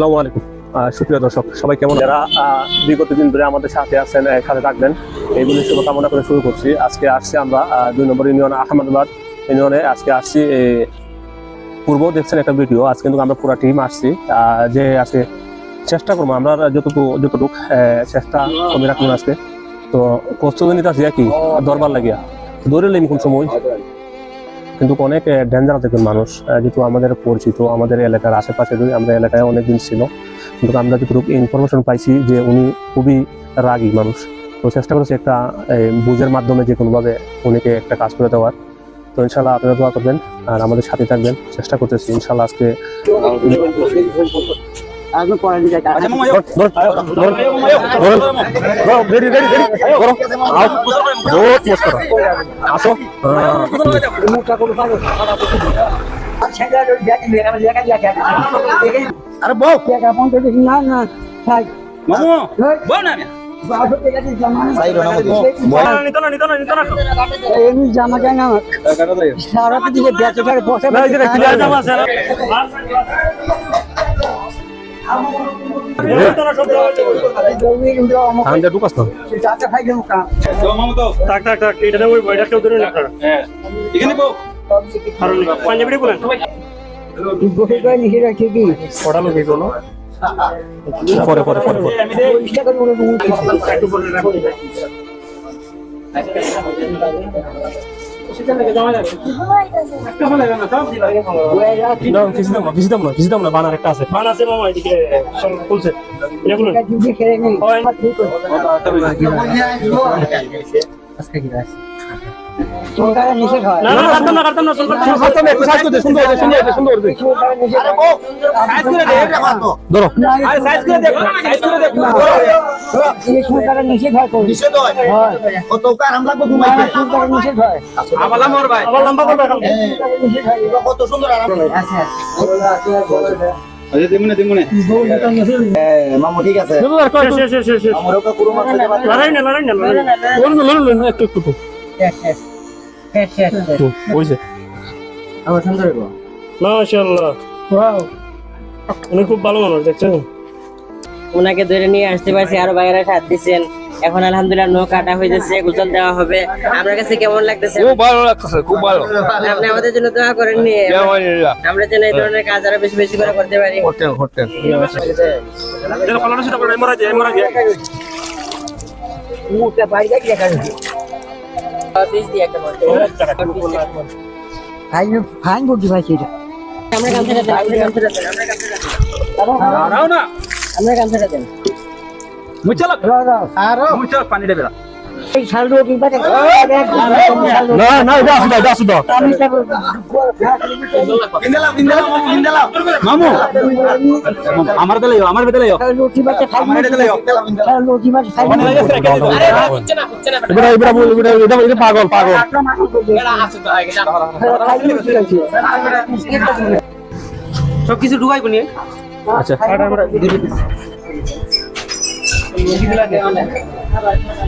আসসালামু আলাইকুম। সুপ্রিয় দর্শক, সবাই কেমন যারা বিগত দিন ধরে আমাদের সাথে আছেন থাকবেন এইগুলি করে শুরু করছি। আজকে আসছি আমরা দুই নম্বর ইউনিয়ন, আহমেদাবাদ ইউনিয়নে। আজকে আসছি দেখছেন একটা ভিডিও। আজকে কিন্তু আমরা পুরো টিম আসছি যে আজকে চেষ্টা করব আমরা যতটুকু যতটুকু চেষ্টা কমে রাখব আজকে। তো প্রস্তুতি নিতে আসি কি দরবার লাগিয়া। নিলাম কোন সময়। কিন্তু অনেক ডেঞ্জার দেখবেন মানুষ যেহেতু আমাদের পরিচিত, আমাদের এলাকার আশেপাশে যদি আমরা এলাকায় অনেকদিন ছিল, কিন্তু আমরা যতটুকু ইনফরমেশন পাইছি যে উনি খুবই রাগী মানুষ। তো চেষ্টা করেছি একটা বুঝের মাধ্যমে যে কোনোভাবে উনিকে একটা কাজ করে দেওয়ার। তো ইনশাল্লাহ আপনারা দোয়া করবেন, আর আমাদের সাথে থাকবেন। চেষ্টা করতেছি ইনশাল্লাহ আজকে বহুত মস্ত করো। আসো হ্যাঁ। আরে বউ না না থাক মামু না জামা যায় না সারা দিকে বেঁচে বসে পাঞ্জাবি বলেন। করে নিচে রাখছি কি? কটা লোক এইগুলো পরে পরে পরে পরে। একটু বলে রাখো। না, কিছু দাম না, কিছু দাম না, কিছু দাম না, বানার একটা আছে। বান আছে মামা এদিকে সব খুলছে এটা বলুন হয়। ঠিক হয় কত হয় হয় হয় হয় হয় সুন্দর আচ্ছা দিমুনে দিমুনে মামু আছে লড়াই না লড়াই না লড়াই না একটু, একটু। আমার সুন্দর মাশাআল্লাহ উনি খুব ভালো মানুষ দেখছেন ওনাকে ধরে নিয়ে আসতে পারছি আরও বাইরে সাথ দিচ্ছেন এখন আলহামদুলিল্লাহ নৌ কাটা হয়ে যাচ্ছে গোসল দেওয়া হবে আপনার কাছে কেমন লাগতেছে খুব ভালো লাগছে খুব ভালো আপনি আমাদের জন্য দোয়া আমরা যেন এই ধরনের কাজ আরও বেশি বেশি করে করতে পারি হোটেল হোটেল যেন কলটা সেটা করে মরা যায় মরা যায় মুখটা বাইরে দেখা যাচ্ছে ফাইন ফাইন বুদ্ধি ভাই সেটা। আমরা কাম ছেড়ে দেন আমরা কাম ছেড়ে দেন আমরা কাম ছেড়ে দেন। না। মুচালা আরও মুচালা পানি দেবে বাজে না, না, এটা আসুদা, এটা আসুদা। আমি তো ইন্দালা ইন্দালা মামু ইন্দালা মামু আমার দিলে আমার এটা- এটা পাগল পাগল। সবকিছু ঢুকাইবো নি আচ্ছা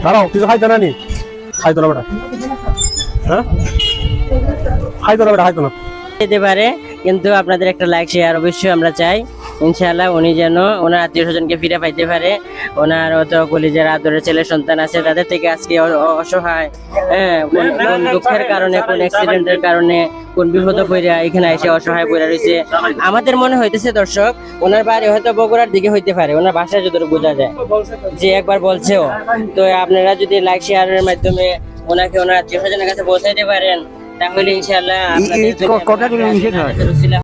দাঁড়াও কিছু খাইতো না নি? খাইতো না বেটা। হ্যাঁ? খাইতো না বেটা খাইতো না। যেতে পারে কিন্তু আপনাদের একটা লাইক শেয়ার অবশ্যই আমরা চাই। ইনশাআল্লাহ উনি যেন ওনার আত্মীয় স্বজনকে ফিরে পাইতে পারে। ওনার অত কলিজার আদরের ছেলে সন্তান আছে তাদের থেকে আজকে অসহায় হ্যাঁ কোন দুঃখের কারণে কোন অ্যাক্সিডেন্টের কারণে কোন বিপদ পড়া এখানে এসে অসহায় পড়ে রয়েছে আমাদের মনে হইতেছে দর্শক ওনার বাড়ি হয়তো বগুড়ার দিকে হইতে পারে ওনার বাসায় যতটুকু বোঝা যায়। যে একবার বলছেও তো আপনারা যদি লাইক শেয়ারের মাধ্যমে ওনাকে ওনার আত্মীয় স্বজনের কাছে পৌঁছাইতে পারেন তাহলে ইনশাআল্লাহ